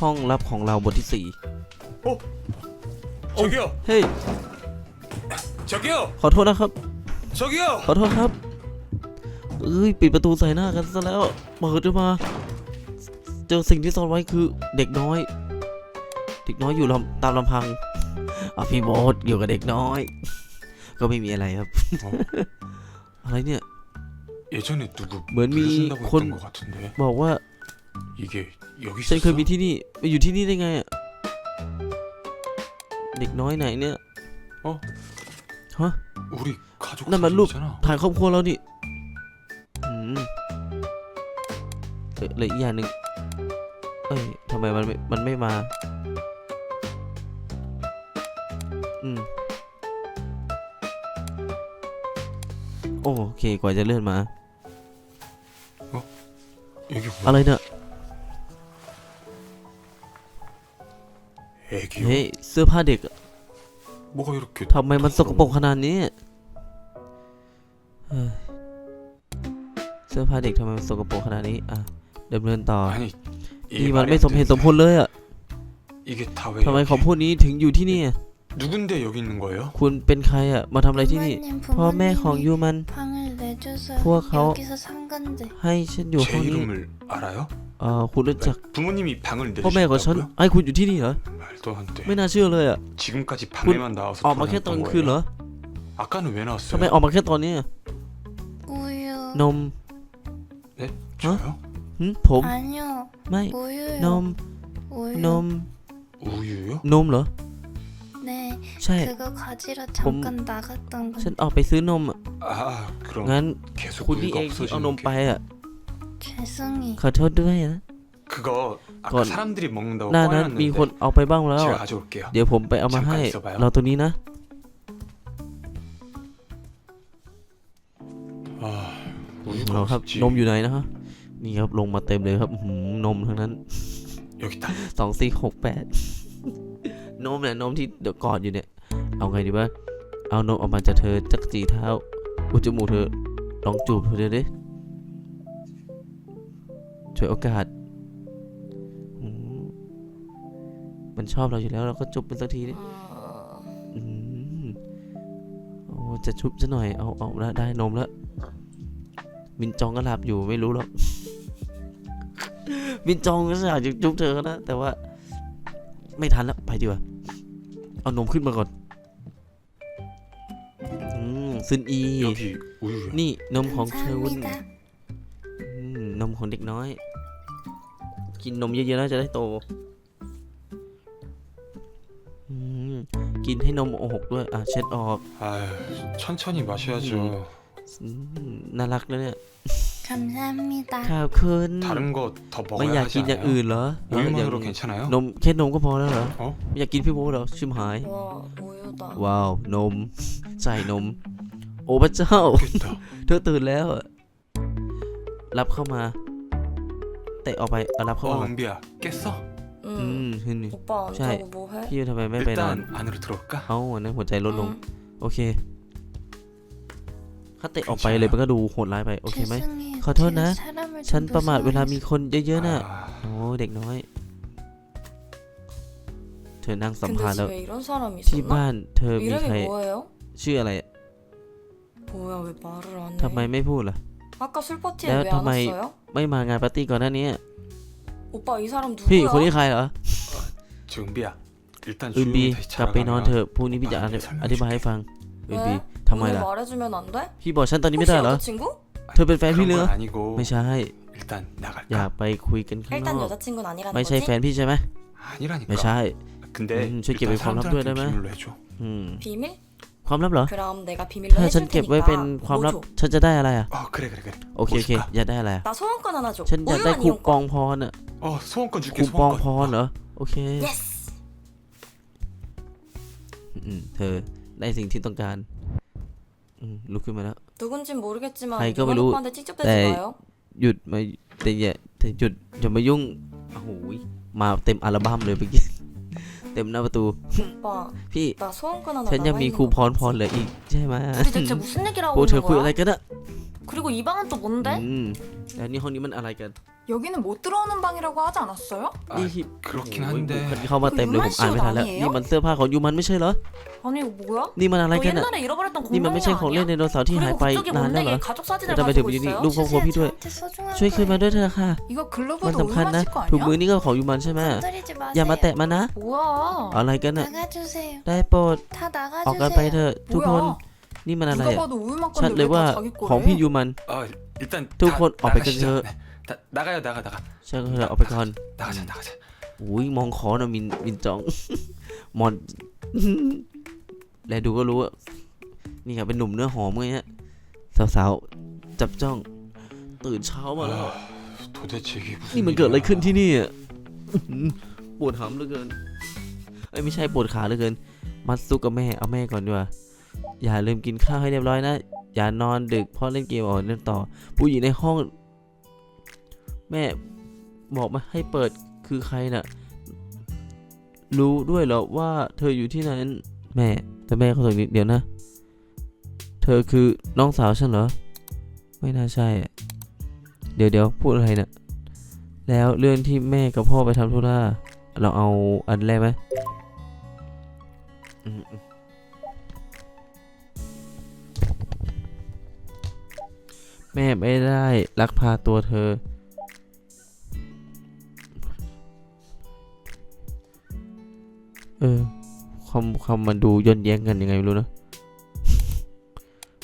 ห้องลับของเราบทที่สี่ 저기요, เฮ้ย 저기요, ขอโทษนะครับ 저기요. ขอโทษครับ เอ้ย ปิดประตูใส่หน้ากันซะแล้ว เปิดขึ้นมา เจอสิ่งที่ซ่อนไว้คือเด็กน้อย เด็กน้อยอยู่ลำตามลำพังอ่ะพี่โบสอยู่กับเด็กน้อย ก็ไม่มีอะไรครับ 어, อะไรเนี่ย 예전에 누구 뭔 미- 부르신다고 콘- 했던 것 같은데 บอกว่า 이게 여기 ฉัน 있었어? เคยมีที่นี่ไปอยู่ที่นี่ได้ไงอะเด็กน้อยไหนเนี่ย 우리 가족 난 말로- 사진이잖아. ถ่ายครอบครัวเรานี่อืมเอ้ยเหลยอีกอย่างหนึ่งเอ้ยทำไมมันไม่ มันไม่มา อืม โอเค กว่าจะเลื่อนมา 여기 อะ 뭐야? ไรเนี่ย เฮ้ยเสื้อผ้าเด็กทำไมมันสกปรกขนาดนี้เสื้อผ้าเด็กทำไมมันสกปรกขนาดนี้อะดำเนินต่อนี่มันไม่สมเหตุสมผลเลยอะทำไมของพวกนี้ถึงอยู่ที่นี่ คุณเป็นใครอะ มาทำอะไรที่นี่ พ่อแม่ของยูมัน 알려줘서 부하가오 여기서 산 건데 하이신 제 요혼이 이름을 알아요? 아 고르짝 네, 부모님이 방을 험해 거선 내리셨다고요? 아이 고 유티리야 말도 안 돼. 맨날 지어러야 지금까지 밤에만 나와서 어 돌아다녔던 막했던 거예요? 그라 아까는 왜 나왔어요? 처음에 어 막했더니 우유 놈 네? 저요? 어? 응? 봄 아니요 마이 우유 놈 우유 놈 우유요? 놈라 네 ใช่ 그거 가지러 잠깐 나갔던 ฉัน 건 ออกไปซื้อนมอะ 아 그럼 งั้น 계속 คุณนี่ 우유가 เองที่เอานม 없어지는 ไป 게 อ่ะ 죄송해요 ขอโทษด้วยนะ 그거 아까 그건 사람들이 먹는다고 หน้านั้นมีคน 꺼내놨는데 เอาไปบ้างแล้ว 제가 อะ 가져올게요 เดี๋ยวผมไปเอามาให้ 잠깐 있어봐요 เราตัวนี้นะ 아 เรา 우유가 ครับ 없지 นมอยู่ไหนนะฮะนี่ครับลงมาเต็มเลยครับอื้อหือนมทั้งนั้น 여기 있다 สองสี่หกแปด นมเนี่ยนมที่เดี๋ยวกอดอยู่เนี่ย เอาไงดีวะเอานมออกมาจากเธอจักจีเท้าอุจมูกเธอลองจูบเธอดิช่วยโอกาส มันชอบเราอยู่แล้วเราก็จุบมันสักทีดิโอ้จะชุบซะหน่อย เอาเอาละได้นมแล้ว มินจองก็หลับอยู่ไม่รู้หรอก มินจองก็อยากจะจุบเธอนะ แต่ว่า ไม่ทันแล้ว ไปดีกว่า เอานมขึ้นมาก่อน อืมซึนอี นี่นมของเชอวุนนมของเด็กน้อย กินนมเยอะๆแล้วจะได้โตกินให้นมโอหกด้วย อะเช็ดออกอ่าช้อนๆนี่มาเชียร์จูน่ารักแล้วเนี่ย 감사합니다 ขอบคุณ 다른 거 더 ไม่ 먹어야 อยาก 하지 กินอย่าง 않아요? อื่นเหรอเอออย่าง 우유만으로 괜찮아요? นมแค่นมก็พอแล้วเหรอ 어? ไม่อยากกินพี่โบ๊ทเหรอชิมหาย 와 우유다 ว้าว นม ใส่นม โอ้พระเจ้า 됐다 เธอตื่นแล้วอะรับเข้ามาเตะออกไปเอารับเข้า 어 มา 은비야 깼어? อื 응 มเห็นดิ 오빠 안 자, 자고 뭐해? พี่ทำไมไม่ไปนอน 일단 안으로 들어올까? เอ้าอันนั้นหัวใจลดลง 응. โอเค ถ้าเตะออกไปเลยมันก็ดูโหดร้ายไป โอเคไหม ขอโทษนะ ฉันประมาทเวลามีคนเยอะๆน่ะ โอ้เด็กน้อย เธอนั่งสัมภาษณ์แล้วที่บ้านเธอมีใคร ชื่ออะไร ทำไมไม่พูดล่ะ แล้วทำไมไม่มางานปาร์ตี้ก่อนหน้านี้ พี่คนนี้ใครเหรออึนบีกลับไปนอนเถอะพรุ่งนี้พี่จะอธิบายให้ฟัง บี 왜? ทำไม 오늘 ล่ะ 말해주면 안 돼? พี่บอกฉันตอนนี้ไม่ 혹시 ได้เหรอ 여자친구? เธอเป็นแฟนพี่ 그런 เหรอ 건 아니고 ไม่ใช่ 일단 อยาก 나갈까? ไปคุยกันข้างน 일단 อก 여자친구는 아니라는 ไม่ใช่ 거지? แฟนพี่ใช่ไหม 아니라니까 ไม่ใช่ 근데 음, 저 일단 집에 관람 둬야 사람들한테 되나? 비밀로 해줘 อืม 비밀? ความลับเหรอ 그럼 내가 비밀로 ถ้าฉัน 해줄 เก็บไว้เป็น 테니까 ความลับ 뭐 줘? ฉันจะได้อะไรอ่ะ 어 그래 그래 그래 โอเคโอเค 뭐 줄까? อยากได้อะไรอ่ะ 나 소원권 하나 줘 ฉันอยากได้ 우유한 คูปอง 이용권 พรอ่ะ 어 소원권 줄게 คูปองพ 소원권 รเหรอ โอเค 예스 อืมเธอ ได้สิ่งที่ต้องการ อืมลุกขึ้นมาแล้ว 누군진 모르겠지만 아이, 그거 이번 로- 오빠한테 찝쩍대지 네. 마요 หยุดมาแต่อย่าแต่หยุดอย่ามายุ่งโอ้โหยมาเต็มอัลบั้มเลยเมื่อกี้ เต็มหน้าประตู 오빠 พี่ 나 소원권 하나 ฉันยังมี 남아있는 คู 거 ปองพรเหลืออีกใช่ไหม 우리 대체 무슨 얘기를 พว 하고 กเธอ 있는 คุยอะไร 거야? กันอะ 그리고 이 방은 또 뭔데? อืมแล้วนี่ห้องนี้มันอะไรกัน 여기는 못 들어오는 방이라고 하지 않았어요? 아, นี่คิด 그렇긴 โอ้ย 한데 เข้ามาเต็มเลยผมอ่านไม่ทันแล้ว นี่มันเสื้อผ้าของยูมันไม่ใช่เหรอ 아니 이거 뭐야? นี่มันอะไร 너 กันอ่ะ 옛날에 잃어버렸던 นี่มัน 공룡이 ไม่ใช่ของเล่น 아니야? ไดโนเสาร์ที่หาย 그리고 ไป 그쪽에 นานแล้วเหร 뭔데 อ 얘 가족 사진을 ทำไมถึง 가지고 อยู่นี่ 있어요? รูปครอบครัวพี่ด้วย 저한테 소중한 ช่วยคืนมาด้วยเถอะค่ะ 이거 มัน 글러브도 สำคัญนะ 우유맛일 거 ถุงมือ 아니야? นี่ก็ของยูมันใช่ไหม 건드리지 อย่ามา 마세요 แตะมันนะ 뭐야? อะไรกันน่ะ 나가주세요 ได้โปรด 다 ออกกันไป 나가주세요 เถอะทุกคน 뭐야? นี่มันอะไร 누가 อ่ะ 봐도 우유맛 ชัด 건데 เลย 왜 ว่า 다 자기 ของพี่ 거래? ยูมัน 아 일단 두 다 분, 어, 나가시죠. 백근저. 네. 다 나가요 나가 나가 ใช่ก็เถอะออกไปก่อน 나가자 나가자 อุ้ยมองคอนะมินมินจอง มอน แลดูก็รู้ว่านี่ครับเป็นหนุ่มเนื้อหอมไงฮะสาวๆจับจ้อง ตื่นเช้ามาแล้ว 도대체 이게 무슨 นี่มันเกิดอะไร 일이야? ขึ้นที่นี่อ่ะอื้อหือปวดหำเหลือเกินเอ้ยไม่ใช่ปวดขาเหลือเกิน มัดซุกกับแม่เอาแม่ก่อนดีกว่าอย่าลืมกินข้าวให้เรียบร้อยนะ อย่านอนดึกเพราะเล่นเกมอ่อนเล่นต่อ ผู้หญิงในห้อง แม่บอกมาให้เปิดคือใครน่ะ รู้ด้วยเหรอว่าเธออยู่ที่นั้น แม่ แต่แม่เขาตรงนี้เดียวนะ เธอคือน้องสาวฉันเหรอ ไม่น่าใช่อะเดี๋ยวเดี๋ยวพูดอะไรน่ะ แล้วเรื่องที่แม่กับพ่อไปทำธุระเราเอาอันแรกไหมแม่ไม่ได้ลักพาตัวเธอ คำคำมันดูย้อนแย้งกันยังไงไม่รู้นะ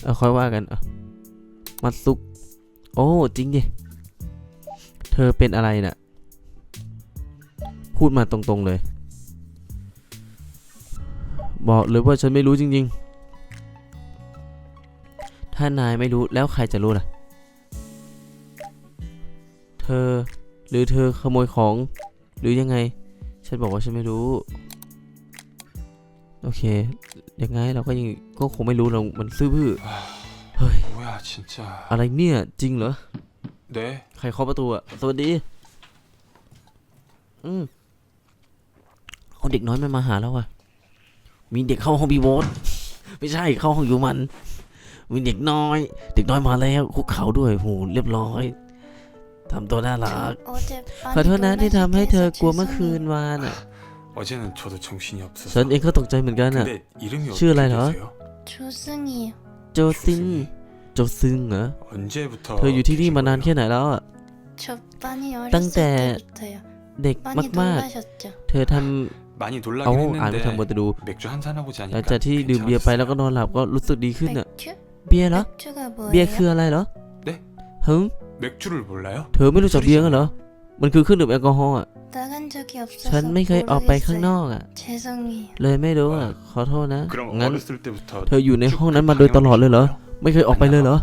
เอาค่อยว่ากันอะมัดซุก โอ้จริงดิเธอเป็นอะไรน่ะ พูดมาตรงๆเลย บอกเลยว่าฉันไม่รู้จริง ๆ ถ้านายไม่รู้แล้วใครจะรู้ล่ะ เธอหรือเธอขโมยของ หรือยังไง ฉันบอกว่าฉันไม่รู้ โอเค ยังไงเราก็ยังก็คงไม่รู้เรา มันซื่อบื้อ เฮ้ย 뭐야 진짜 อะไรเนี่ย จริงเหรอ 네 ใครเคาะประตูอะสวัสดี อืมเอาเด็กน้อยมันมาหาแล้วอะมีเด็กเข้าห้องพี่โบส ไม่ใช่เข้าห้องอยู่มัน มีเด็กน้อย เด็กน้อยมาแล้วคุกเข่าด้วยโหเรียบร้อยทำตัวน่ารัก 어제 ขอโทษนะที่ทำให้เธอ 놀라게 กลัวเมื่อ 해서 คืนวานอะ 어제는 저도 정신이 ฉัน 없어서 เองก็ตกใจเหมือนกันอะ 근데 이름이ชื่ออะไร 어떻게 เหรอ 되세요? 조승이요 โจซิน โจซึงเหรอ 언제부터 เธออยู่ที่นี่ 계신 มานาน 거예요? แค่ไหนแล้วอะ 저 많이 땅대. 어렸을 때부터요 เด็ก 많이 มาก 놀라셨죠 ๆ เธอท 많이 ำเอา 놀라긴 อ่านไม่ทันบน 했는데 จะดู 맥주 한 잔 하고지 หลัง 않으니까 จากที่ดื่มเบียร์ไปแล้วก็นอนหลับก็รู้สึกดีขึ้นอะ 맥주? เบียร์เหรอ 맥주가 เบียร์ 뭐예요? คืออะไรเหรอ เอ๊ะ ฮึม 맥주를 몰라요? เธอไม่รู้จักเบียร์กันเหรอ มันคือเครื่องดื่มแอลกอฮอล์อ่ะ 나간 적이 없어서 ฉันไม่เคยออกไปข้างน 모르겠어요. อกอ่ะ 죄송해요 เลยไม่รู้อ่ะ ขอโทษนะ 그럼 งั้น 어렸을 때부터 เธออยู่ใน 쭉 ห้องนั้นมาโดยตลอดเลยเหรอ 다녀왔어요? ไม่เคยออกไปเลยเหรอ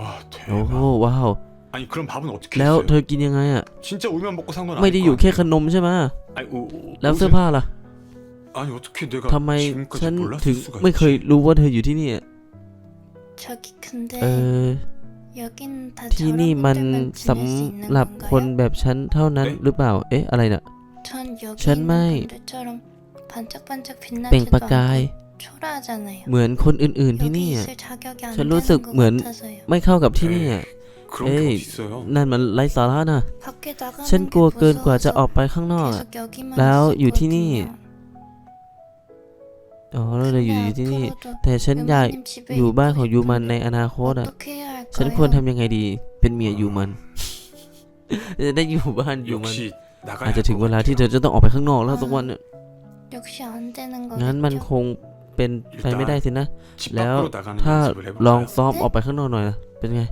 와 โอ้โห 대박 ว้าว 아니 그럼 밥은 어떻게 แล้ว 했어요? เธอกินยังไงอ่ะ 진짜 우유만 먹고 산 건 ไม่ได้ 아닐 อยู่ 거 แค่ขนมใช่ไหม 아니 오, 오, แล้วเสื้อ 옷을- ผ้าล่ะ 아니 어떻게 내가 ทำไม 지금까지 ฉัน 몰랐을 ถึง 수가 ไม่เคย 있지? รู้ว่าเธออยู่ที่นี่อะ 저기 근데 เออ 여긴 다 ที่นี่มันสำหรับคนแบบฉันเท่านั้นหรือเปล่า เอ๊ะ อะไรนะ่ะ ฉันไม่เป่งประกาย เหมือนคนอื่นๆที่นี่ ฉันรู้สึกเหมือนไม่เข้ากับที่นี่เอ้ยนั่นมันไร้สาระนะ ฉันกลัวเกินกว่าจะออกไปข้างนอก แล้วอยู่ที่นี่ อ๋อเราเลยอยู่ที่นี่ แต่ฉันอยากอยู่บ้านของยูมันในอนาคตอะ ฉันควรทำยังไงดี เป็นเมียยูมัน จะได้อยู่บ้านยูมัน อาจจะถึงเวลาที่เธอจะต้องออกไปข้างนอกแล้วสักวันงั้นมันคงเป็นไปไม่ได้สินะ แล้วถ้าลองซ้อมออกไปข้างนอกหน่อยเป็นไง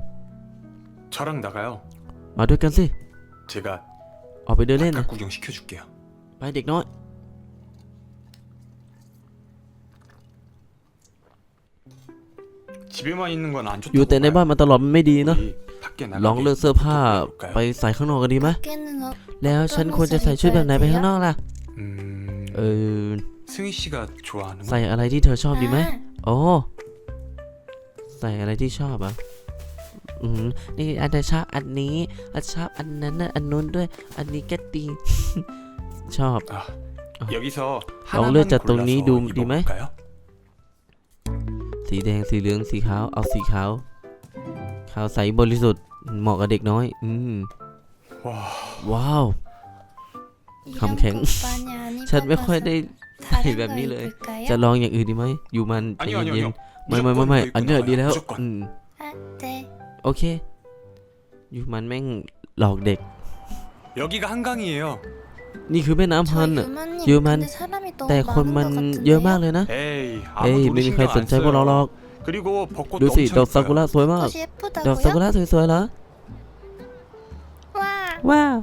มาด้วยกันสิ ออกไปเดินเล่นนะไปเด็กน้อย 집에만 있는 건 안 อยู่ 좋다고 แต่ในบ้านมาตลอดมันไม่ดีเนาะ 우리 밖에 ลอง 나가게 เลือกเสื้อผ้า 볼까요? ไปใส่ข้างนอกกันดีไหม 밖에는 어, แล้วฉันควรจะใส่ชุดแบบไหนไปข้างนอกล่ะ 음... เออ 승희 씨가 좋아하는 ใส่อะไรที่เธอชอบดีไหม 아, โอ้ ใส่อะไรที่ชอบอ่ะ อืม นี่อาจจะชอบอันนี้อาจชอบอันนั้นนะอันนู้นด้วย อันนี้ก็ดี ชอบ 여기서 어, 원래 하나만 짰던 니 골라서 둠, 니메? 입어볼까요? สีแดง สีเหลือง สีขาว เอาสีขาว ขาวใสบริสุทธิ์ เหมาะกับเด็กน้อย อืม 와 ว้าว 이런 감캥. 거 많이 안 ฉันไม่ค่อย 입어봐서 ได้ 다른 이แบบนี้เลย 거 입을까요? จะลองอย่างอื่นดีไหม อยู่มันใจ 아니요 아니요 เย็น 아니요 ๆไม่ไม่ไม่ไม่ 무조건 อันเนี้ย 이거 ดี 입고 แล้ว 나가요. 무조건 อืม 아, 네. โอเค อยู่มันแม่งหลอกเด็ก 여기가 한강이에요 นี่คือแม่น้ำฮันเยอะมัน แต่คนมันเยอะมากเลยนะ เฮ้ยไม่มีใครสนใจพวกเราหรอก ดูสิดอกซากุระสวยมาก ดอกซากุระสวยๆเหรอ ว้าว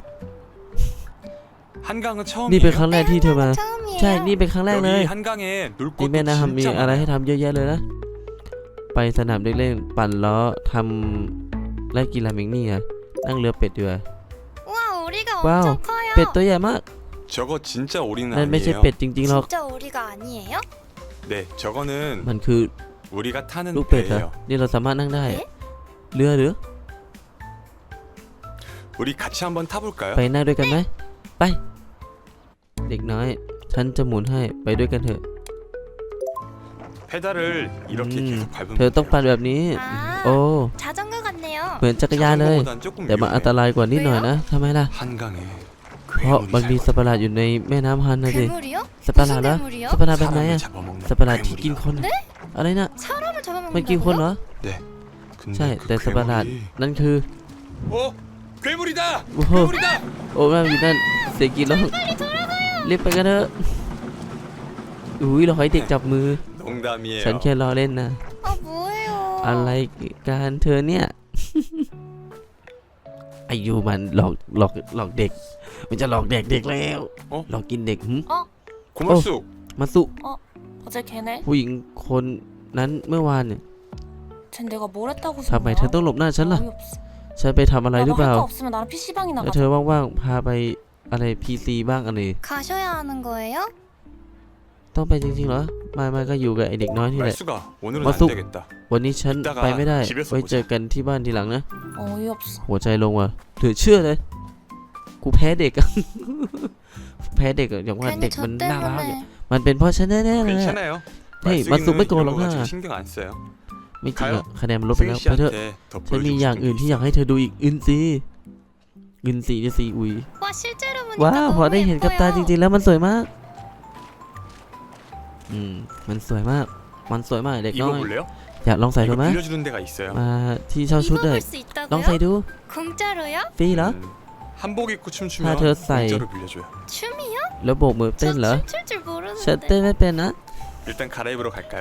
นี่เป็นครั้งแรกที่เธอมา ใช่ นี่เป็นครั้งแรกเลยนี่แม่น้ำมีอะไรให้ทำเยอะแยะเลยนะ ไปสนามเด็กเล่นปั่นล้อทำไล่กีฬาเมงนี่อะนั่งเรือเป็ดด้วยว้าว้าว เป็ดตัวใหญ่มาก 저거 진짜 오리는 นั่นไม่ใช่ 아니에요 เป็ดจริงๆหรอก 진짜 우리가 아니에요? 네 저거는 มันคือ 우리가 타는 ลูกเป็ดเหรอ 배예요 นี่เราสามารถนั่งได้ เอ๊ะ เรือหรือ 우리 같이 한번 타볼까요? ไปนั่งด้วยกันไหม ไป เด็กน้อย ฉันจะหมุนให้ ไปด้วยกันเถอะ 페달을 이렇게 음, 계속 밟으면 เธอต้องปั่นแบบนี้ 아, โอ้ 자전거 같네요. เหมือนจักรยานเลย 자전거보단 조금 แต่มันอันต 위험해 รายกว่านิดหน่อยนะทำไมล่ะ 한강에 เพราะมันมีสัตว์ประหลาดอยู่ในแม่น้ำฮันนะสิสัตว์ประหลาดเหรอสัตว์ประหลาดแบบไหนอะสัตว์ประหลาดที่กินคน อะไรนะมันกินคนเหรอใช่แต่สัตว์ประหลาดนั่นคือโอ้โหโอ้แม่อยู่นั่นเสกีนร้องรีบไปกันเถอะอุ้ยเราให้เด็กจับมือ ฉันแค่รอเล่นนะอะไรการเธอเนี่ย อายุมันหลอกหลอกหลอกเด็ก มันจะหลอกเด็กเด็กแล้ว เอ้า หลอกกินเด็กหึ 고말숙 มาสุ 어제 걔네? ผู้หญิงคนนั้นเมื่อวานเนี่ย 쟨 내가 뭘 했다고 ทำไมเธอต้องหลบหน้าฉันล่ะ 어이없어. ฉันไปทำอะไรหรือเปล่า 나도 할 거 없으면 나랑 PC방이나 แล้ว 가자 เธอว่างๆ พาไปอะไรพีซีบ้างอะไร 가셔야 하는 거예요? ต้องไปจริงๆเหรอไม่ไม่ก็อยู่กับไอเด็กน้อยที่แหละมาสุกวันนี้ฉันไปไม่ได้ไว้เจอกันที่บ้านทีหลังนะหัวใจลงว่ะถือเชื่อเลย กูแพ้เด็กแพ้เด็กอย่างว่าเด็กมันน่ารักมันเป็นเพราะฉันแน่ๆเลยเฮ้ยมาสุกไม่โกงหรอกนะไม่จริงอะคะแนนมันลดไปแล้วไปเถอะฉันมีอย่างอื่นที่อยากให้เธอดูอีกอื่นสิอื่นสีจะสีอุ้ยว้าวพอได้เห็นกับตาจริงๆแล้วมันสวยมากืมมันสวยมาก มันสวยมากเด็กน้อย อยากลองใส่ดูไหมมาที่เช่าชุดเลยลองใส่ดูฟรีเหรอถ้าเธอใส่แล้วโบกมือเต้นเหรอฉันเต้นไม่เป็นนะ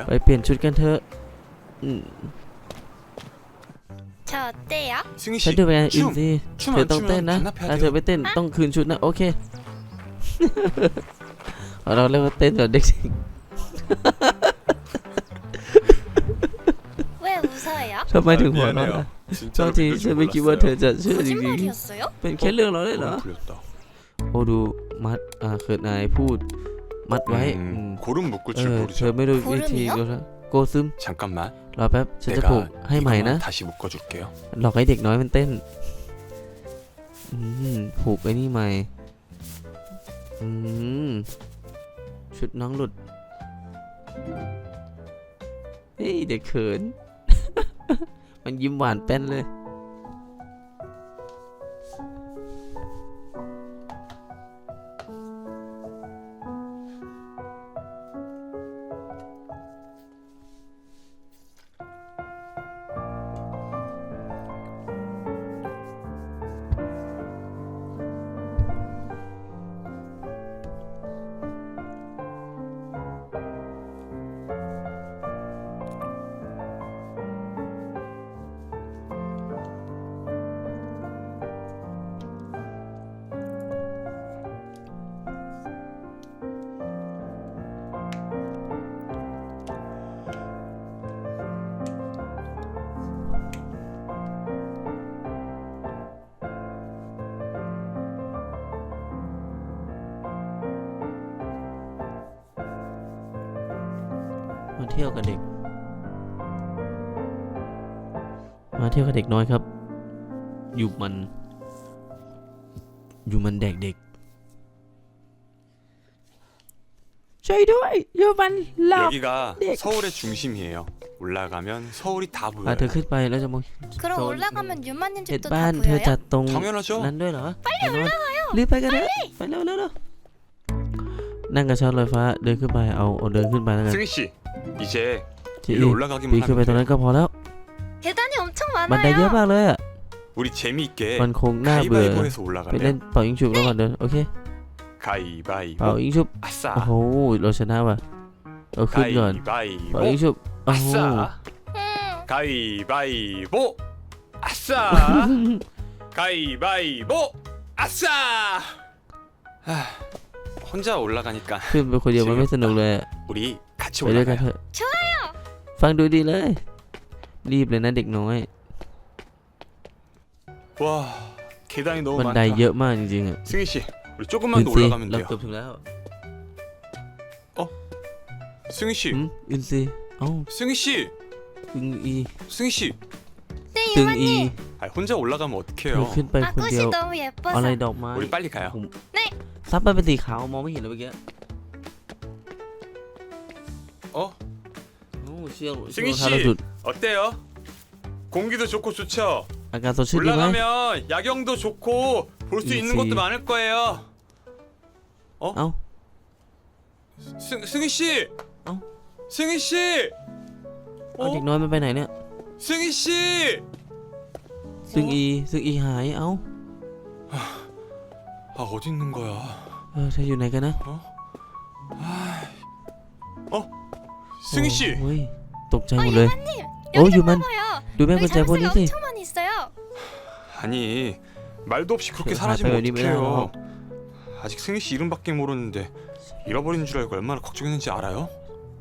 ไปเปลี่ยนชุดกันเถอะฉันดูไปไงอินซี่เธอต้องเต้นนะถ้าเธอไปเต้นต้องคืนชุดนะโอเค เราเรียกว่าเต้นแบบเด็กสิง 왜 웃어요? ทำไมถึงหัวเราะ 미안해요 ล่ะ 진짜로 บางที 빌릴 ฉั 줄 นไม่คิดว่าเธอ 몰랐어요 จะเชื่อจริง 거짓말이었어요? ๆ เป็นแค่เรื่องเราเลยเหรอ 고름 풀렸다 โอ้ดูมัด อ่าเขินนายพูด มัดไว้อืม 음, 고름 묶을 เอ 줄 อ เธอ 모르죠 ไม่รู้วิธี โกซึมเหรอ ก็แล้วโกซึม 잠깐만 รอแป๊บ ฉันจะผูก 내가 ให้ใหม่นะ 이거만 다시 묶어줄게요 หลอกให้เด็กน้อยมันเต้น อืม ผูกไอ้นี่ใหม่ อืม ชุดน้องหลุด เฮ้ยเด็กเขิน มันยิ้มหวานแป้นเลย เที่ยวกับเด็ก มาเที่ยวกับเด็กน้อยครับ อยู่มัน อยู่มันเด็กเด็กช่วยด้วย อยู่มันหลอก 여기가 네. 서울의 중심이에요 올라가면 서울이 다 อ่ะ 보여요. เธอขึ้นไปแล้วจะมอง 그럼 저- 올라가면 유마님 เห็น 집도 บ้า 다 นเธอ 보여요? จัดตรง 당연하죠. นั้นด้วยเหรอไปเร็วรีบไปกันเถอะไปเร็วเร็วเร็ว นั่งกระเช้าลอยฟ้าเดินขึ้นไปเอาเอาเดินขึ้นไปแล้วกัน 승희 씨, 이제 จี 일로 올라가기만 ปีนขึ้นไป 하면 ตรง 돼요. นั้นก็พอแล้ว 계단이 엄청 บันไดเยอะ 많아요. มากเลยอ่ะ 우리 재미있게 มันคงน่าเบื่อ 가위바위보해서 ไปเล่น 올라가면 เป่ายิงฉุบแล้วก่อนเดินโอเค เป่า 가위바위보 ยิงฉุบ 아싸 โอ้โหเราชนะว่ะเอาขึ้นก่อนเป่ายิง 가위바위보 ฉุบโอ้โห 아싸 음, 가위바위보 아싸 가위바위보 아싸 아, 혼자 올라가니까 ขึ้นไปคนเดียวมันไม่สนุกเลยอะ 우리 같이 ไปด้วยกันเถ 올라가요 อะฟังดูดีเลย รีบเลยนะเด็กน้อย 와 계단이 너무 บันได 많다 เยอะมากจริงๆอ่ะ 승희 씨 우리 ดู 조금만 더 สิ 올라가면 เรา 돼요 เกือบถึงแล้ว 승희 씨 อืมอินซีเอ้า 승희 씨 ตึงอี 승희 씨 ตึงอี 아, 혼자 올라가면 เธอ 어떡해요 ขึ้นไปคนเดี 아꽃이 ยว 너무 อะไร 예뻐서 ดอกไม้ 우리 빨리 가요 ซับมันเป็นสีขาวมองไม่เห็นเลยเมื่อกี้ 어 โอ้เชี่ยว 승희 เชี่ยวทางเรา 씨 จุด 어때요? 공기도 좋고 좋죠? อากาศสดชื่นดีไหม 올라가면 야경도 좋고 볼 수 있는 그치. 것도 많을 거예요 เอ้า 승, 승희 씨 어? 승희 씨 เอาเด็ก 어? น้อยมันไปไหนเนี่ย 승희 씨 ซึ่งอีซึ่งอีหายเอ้า 아 어디 있는 거야 เออเธออยู่ไหนกันนะ 승희 씨 โอ้ยตกใจ 아 หมดเลย 유마님 어, 여기 좀 유만. 봐봐요 ดูแม่กุญ 여기 แจพวกนี้ 자물쇠가 สิ 엄청 많이 있어요 아니 말도 없이 그렇게 그, 사라지면 아, 빨리 어떡해요 빨리 아직 승희 씨 이름밖에 모르는데 잃어버린 줄 알고 얼마나 걱정했는지 알아요?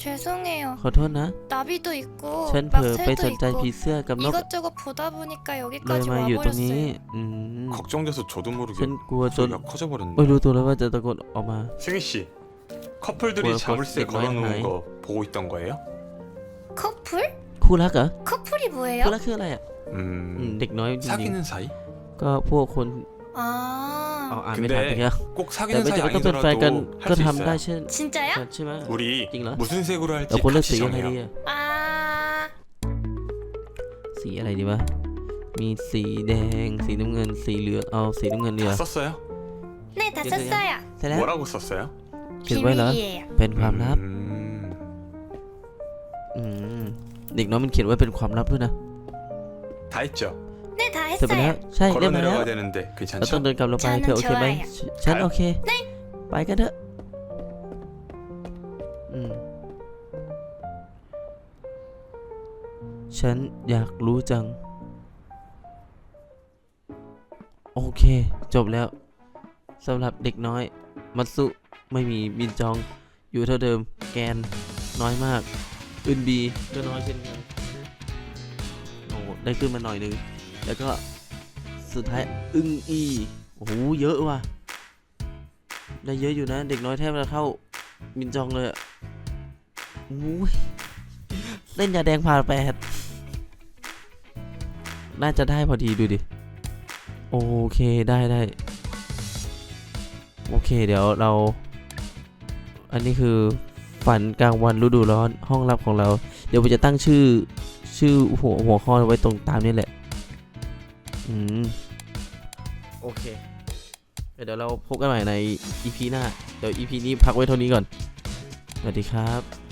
죄송해요 ขอโทษนะ 나비도 있고 ฉันเผลอไป 막 ส 새도 นใจ 있고 ผีเสื้อกับนก 이것저것 보다 보니까 เลย 여기까지 มาอยู่ตรงนี้ 와버렸어요 อืม 걱정돼서 저도 ฉัน 모르게 กลัวจน 소리가 커져버렸네 ไม่รู้ตัวแล้วว่าจะตะโกนออกมา 승희 씨 커플들이 뭐야, 자물쇠 그거 내 걸어놓은 거야? 거 보고 있던 거예요? 커플? คู่รักเหรอ 커플이 คู่ 뭐예요? รักคืออะไรอ่ะอืม 음 เด็กน้อยจริง 사귀는 사이? ๆก็พวกคนเ อา 아 อ่านไม่ทันไปแล้ว 꼭 แต่ 사귀는 ไม่ 사이 จำเป็นต้องเป็นแฟนกัน 아니더라도 ก็ 할 수 ทำได้ 있어요 เช่น 진짜요? ใช่ไหม 우리 띵라? 무슨 색으로 เรา 할지 ควรเลือก 같이 สีอะไรดี 정해요 อะ 아 สีอะไรดีวะมีสีแดง สีน้ำเงิน สีเหลืองเอาสีน้ำเงินเดียว 다 썼어요? 네 다 얘들이요? 썼어요 ใช่แล้ว 뭐라고 썼어요? เขียนไว้เหรอ 비밀이에요 เป็นความลับ 음, อืมเด็กน้อยมันเขียนไว้เป็นความลับด้วยนะ 다 했죠? 네 다 เสร็จไปแล้ว 했어요 ใช่เรีย 걸어 บร้อยแล้ว 내려가야 되는데 เราต้อง 괜찮죠? เดินกลับเราไป ฉัน เธอโอเคไหม 좋아요 ฉัน ไป โอเค ไปกันเถอะอืมฉันอยากรู้จัง โอเค จบแล้วสำหรับเด็กน้อย มัตสุไม่มีบินจอง อยู่เท่าเดิม แกนน้อยมาก อึนบีก็น้อยเช่นกันโอ้ได้ขึ้นมาหน่อยหนึง แล้วก็สุดท้ายอึ้งอีโอ้โหเยอะว่ะได้เยอะอยู่นะ เด็กน้อยแทบจะเท่ามินจองเลยอะโอ้ยเล่นยาแดงผ่าแปดน่าจะได้พอดีดูดิ โอเคได้ได้ โอเคเดี๋ยวเรา อันนี้คือฝันกลางวันฤดูร้อนห้องลับของเรา เดี๋ยวผมจะตั้งชื่อชื่อหัวหัวข้อไว้ตรงตามนี่แหละ อืมโอเค เดี๋ยวเราพบกันใหม่ใน EP หน้า เดี๋ยว EP นี้พักไว้เท่านี้ก่อน สวัสดีครับ